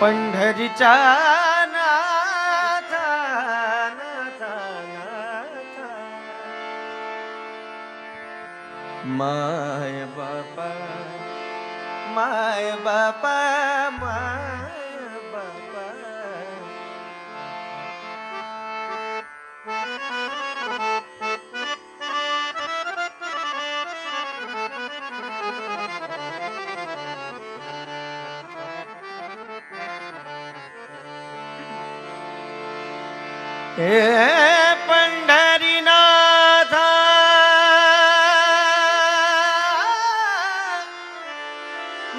पंढरीच्या नाथा, नाथा, नाथा. माय बापा माय बापा माय हे पंढरीनाथ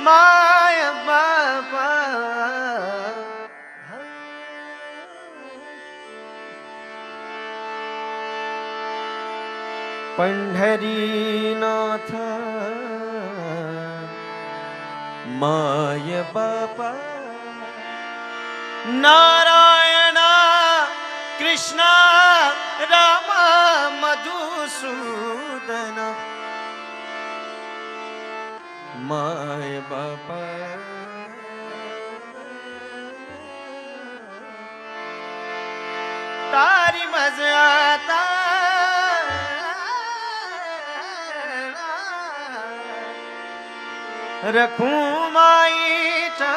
माय बाबा पंढरीनाथ माय बापा नारायण मधुसूदन माय बापा। तारी मजाता रखूं माईचा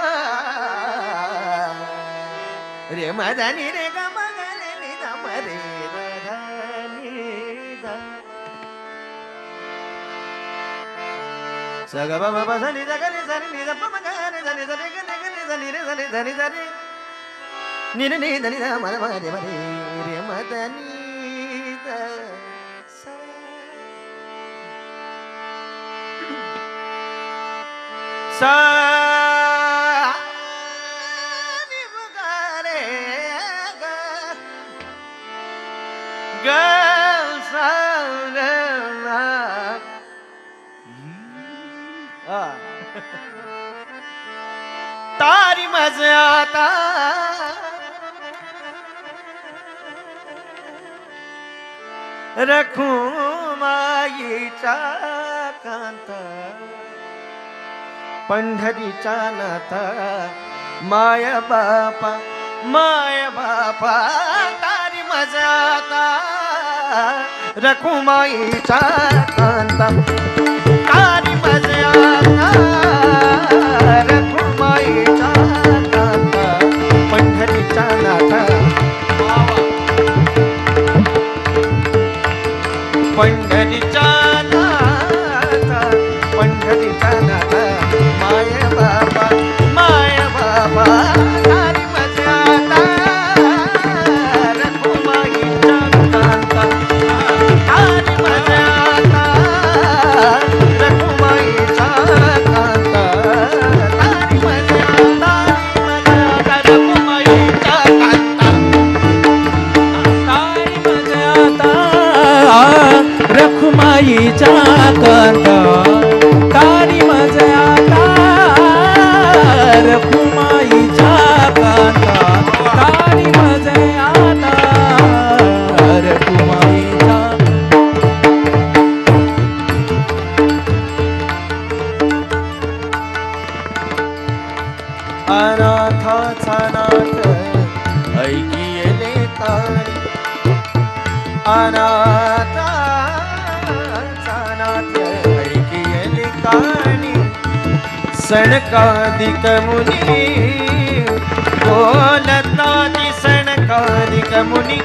रे मदनी रे saga baba baba sani daga saya sani ni da papa gani saya sani gani gani sani re saya sani ni ni ni da saya da mara mara de mara saya ma da ni da sa saya bugare ga ga तारी मजा आता. रखू माईचा कांता. पंढरीचा नाता. माय बापा माय बापा तारी मजाता रखुमाईचा कांता माईचा कांता. रखुमाईचा सणकादिक मुनी. बोलताती सणकादिक मुनी.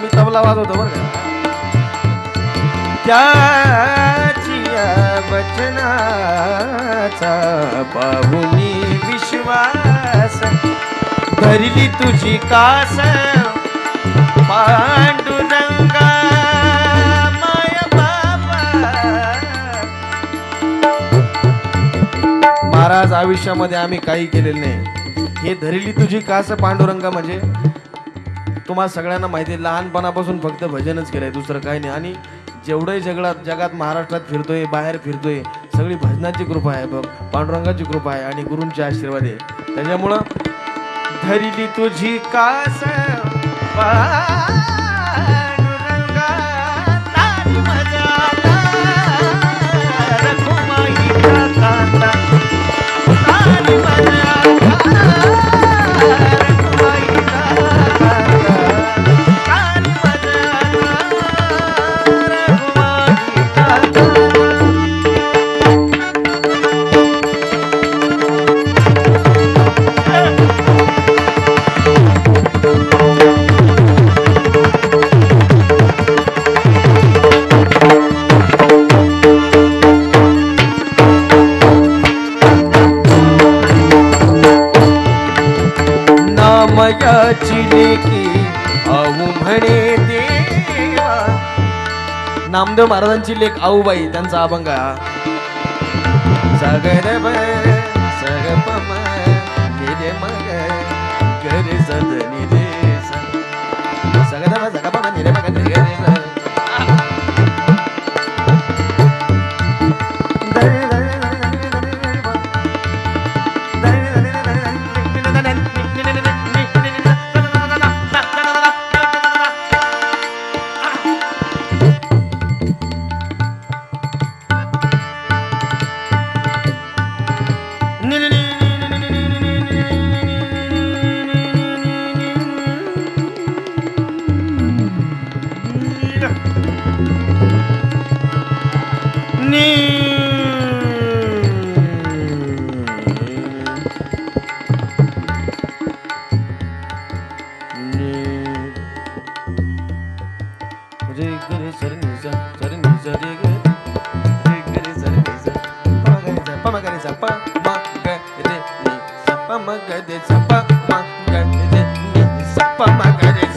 मी तबला वाजवतो बरं का त्याची वचनाचा पाहुनी विश्वास धरली तुझी कास पांडुरंगा माय बाबा महाराज आयुष्यामध्ये आम्ही काही केलेलं नाही हे धरिली तुझी कास पांडुरंगा म्हणजे? तुम्हाला सगळ्यांना माहिती आहे लहानपणापासून फक्त भजनच केलंय दुसरं काही नाही. आणि जेवढंही जगळात जगात महाराष्ट्रात फिरतोय बाहेर फिरतोय सगळी भजनाची कृपा आहे बघ. पांडुरंगाची कृपा आहे आणि गुरूंचे आशीर्वाद आहे. त्याच्यामुळं धरिली तुझी कास लेकी आऊ म्हणे देवा नामदेव महाराजांची लेख आऊबाई त्यांचा अभंग हा. सगळ मग सद 帮忙赶紧